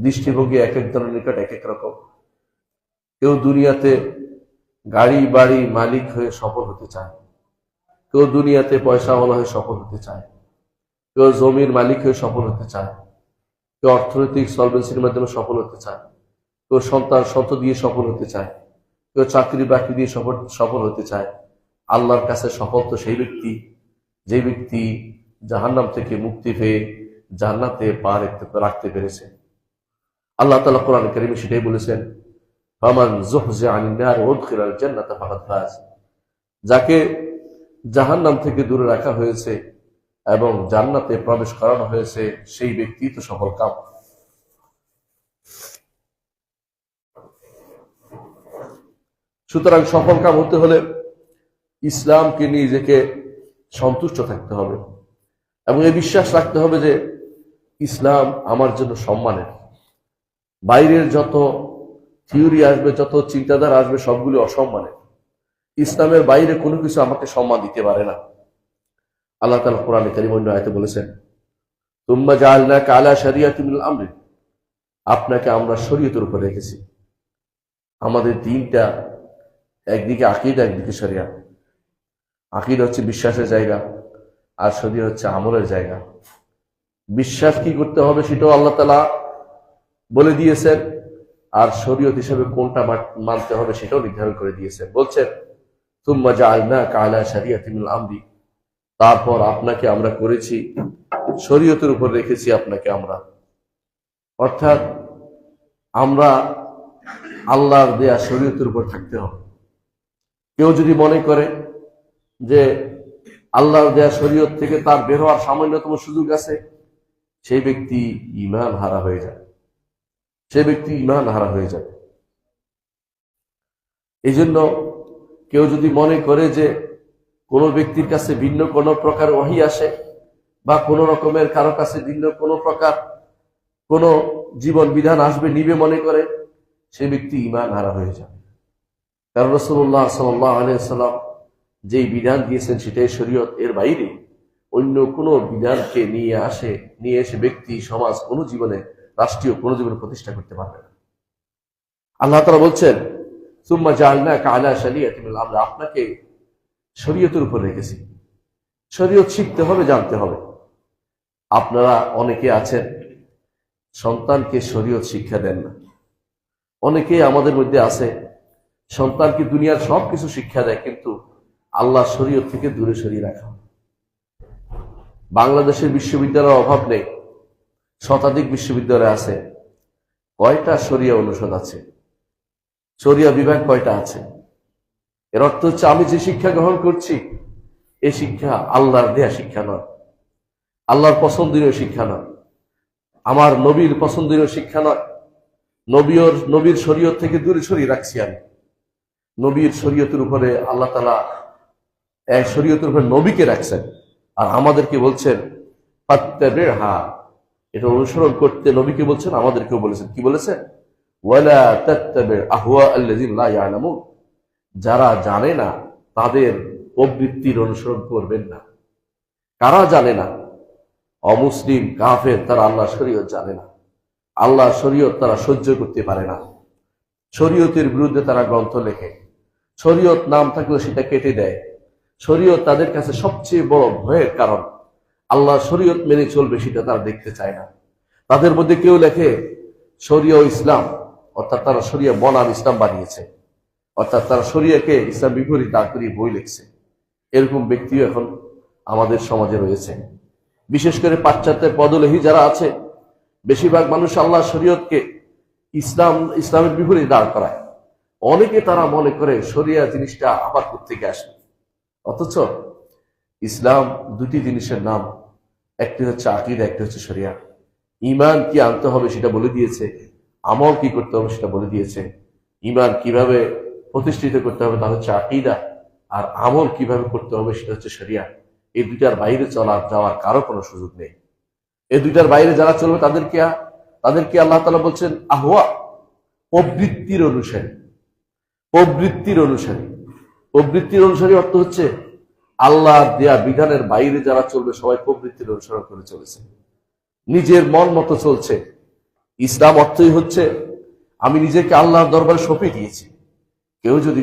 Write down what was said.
দৃষ্টিভঙ্গি এক এক জনের নিকট এক এক রকম। কেউ দুনিয়াতে গাড়ি, বাড়ি মালিক হয়ে সফল হতে চায়। কেউ দুনিয়াতে পয়সাওয়ালা হয়ে সফল হতে চায়। কেউ জমির মালিক হয়ে সফল হতে চায়। কেউ অর্থনৈতিক সলভেন্সির মাধ্যমে সফল হতে চায়। কেউ সন্তান সন্ত দিয়ে সফল হতে চায়। কেউ চাকরি বাকরি দিয়ে সফল সফল হতে চায়। আল্লাহর কাছে সফল তো সেই ব্যক্তি। যে ব্যক্তি জাহান্নাম থেকে মুক্তি পেয়ে জান্নাতে পা রাখতে রাখতে পেরেছে। আল্লাহ তালা কোরআন করিমে সেটাই বলেছেন যাকে জাহান্নাম থেকে দূরে রাখা হয়েছে এবং জান্নাতে প্রবেশ করানো হয়েছে, সেই ব্যক্তি তো সফল কাম। সুতরাং সফল কাম হতে হলে ইসলামকে নিজেকে সন্তুষ্ট থাকতে হবে এবং এই বিশ্বাস রাখতে হবে যে ইসলাম আমার জন্য সম্মানের বাইরের যত থিওরি আসবে, যত চিন্তাধারা আসবে, সবগুলি অসম্মানের ইসলামের বাইরে কোনো কিছু আমাকে সম্মান দিতে পারে না। আল্লাহ তালা কোরআনে কারিমন্য আয়তে বলেছেন তুম্বা জাআলনা কালা শরিয়াতি মিনাল আমরি। আপনাকে আমরা শরীয়তের উপর রেখেছি। আমাদের দিনটা একদিকে আকিদ, একদিকে শরিয়া। আকিদ হচ্ছে বিশ্বাসের জায়গা, আর শরীর হচ্ছে আমলের জায়গা। বিশ্বাস কি করতে হবে সেটাও আল্লাহ তালা বলে দিয়েছেন, আর শরীয়ত হিসেবে কোনটা মানতে হবে সেটাও নির্ধারণ করে দিয়েছেন। বলছেন তুম্মা জাআলনা কালা শরিয়াতি মিনাল আমরি। তারপর আপনাকে আমরা করেছি, শরীয়তের উপর রেখেছি আপনাকে আমরা। অর্থাৎ আমরা আল্লাহর দেয়া শরীয়তের উপর থাকতে হবে। কেউ যদি মনে করে যে আল্লাহর দেয়া শরীয়ত থেকে তার বের হওয়ার সামান্যতম সুযোগ আছে, সেই ব্যক্তি ইমান হারা হয়ে যায়। সে ব্যক্তি ইমান হারা হয়ে যাবে। এই জন্য কেউ যদি মনে করে যে কোনো ব্যক্তির কাছে ভিন্ন কোনো প্রকার ওহি আসে বা কোনো রকমের কারও কাছে ভিন্ন কোনো প্রকার কোনো জীবন বিধান আসবে নিবে মনে করে, সে ব্যক্তি ইমান হারা হয়ে যাবে। কারণ রসুল্লাহ সাল্লাম যেই বিধান দিয়েছেন সেটাই শরীয়ত। এর বাইরে অন্য কোনো বিধানকে নিয়ে আসে, নিয়ে এসে ব্যক্তি, সমাজ, কোনো জীবনে রাষ্ট্রীয় কোনো জীবনে প্রতিষ্ঠা করতে পারবে না। আল্লাহ তারা বলছেন, সুম্মা জালনা কালা শালিয়া আমরা। আপনাকে শরীয়তের উপর রেখেছি। শরীয়ত শিখতে হবে, জানতে হবে। আপনারা অনেকে আছেন, সন্তানকে শরীয়ত শিক্ষা দেন না। অনেকেই আমাদের মধ্যে আছে সন্তানকে দুনিয়ার সব কিছু শিক্ষা দেয়, কিন্তু আল্লাহ শরীয়ত থেকে দূরে সরিয়ে রাখা। বাংলাদেশের বিশ্ববিদ্যালয়ের অভাব নেই। শতাধিক বিশ্ববিদ্যালয় আছে, কয়টা শরিয়া অনুষদ আছে? শরিয়া বিভাগ কয়টা আছে? এর অর্থ হচ্ছে আমি যে শিক্ষা গ্রহণ করছি, এ শিক্ষা আল্লাহর দেয়া শিক্ষা নয়। আল্লাহর পছন্দনীয় শিক্ষা নয়। আমার নবীর পছন্দনীয় শিক্ষা নয়। নবীর নবীর শরীয়ত থেকে দূরে সরিয়ে রাখছি আমি। নবীর শরীয়তের উপরে আল্লাহ তালা এক শরীয়তের উপরে নবীকে রাখছেন। আর আমাদেরকে বলছেন ফাত্তাবির হা এটা অনুসরণ করতে নবীকে বলছেন, আমাদেরকেও বলেছেন। কি বলেছেন ইয়ালামুন। যারা জানে না, তাদের প্রবৃত্তির অনুসরণ করবেন না। কারা জানে না? অমুসলিম, কাফের, তারা আল্লাহ শরীয়ত জানে না। আল্লাহ শরীয়ত তারা সহ্য করতে পারে না। শরীয়তের বিরুদ্ধে তারা গ্রন্থ লেখে। শরীয়ত নাম থাকলে সেটা কেটে দেয়। শরীয়ত তাদের কাছে সবচেয়ে বড় ভয়ের কারণ। আল্লাহ শরীয়ত মেনে চলবে সেটা তারা দেখতে চায় না। তাদের মধ্যে কেউ লেখে, শরীয় ইসলাম অর্থাৎ তারা শরিয়া বনাম ইসলাম বানিয়েছে। অর্থাৎ তারা শরিয়াকে ইসলাম বিপরীত না করিয়ে বই লিখছে। এরকম ব্যক্তিও এখন আমাদের সমাজে রয়েছে। বিশেষ করে পাশ্চাত্যের পদলেহী যারা আছে, বেশিরভাগ মানুষ আল্লাহ শরীয়তকে ইসলাম, ইসলামের বিপরীত দাঁড় করায়। অনেকে তারা মনে করে শরিয়া জিনিসটা আবার থেকে আসবে? অথচ ইসলাম দুটি জিনিসের নাম। একটি হচ্ছে আকিদ, একটি হচ্ছে শরিয়া। ইমান কি আনতে হবে সেটা বলে দিয়েছে, আমল কি করতে হবে সেটা বলে দিয়েছে। ইমান কীভাবে প্রতিষ্ঠিত করতে হবে তা হচ্ছে আকিদা, আর আমল কীভাবে করতে হবে সেটা হচ্ছে শরিয়া। এই দুইটার বাইরে চলার, যাওয়ার কারও কোনো সুযোগ নেই। এই দুইটার বাইরে যারা চলবে তাদেরকে তাদেরকে আল্লাহ তালা বলছেন আহ্বা প্রবৃত্তির অনুসারী। প্রবৃত্তির অনুসারী। প্রবৃত্তির অনুসারী অর্থ হচ্ছে আল্লাহ দেয়া বিধানের বাইরে যারা চলবে, সবাই প্রবৃত্তির অনুসরণ করে চলেছে। নিজের মন মতো চলছে। ইসলাম অর্থই হচ্ছে, আমি নিজেকে আল্লাহর দরবারে সঁপে দিয়েছি। কেউ যদি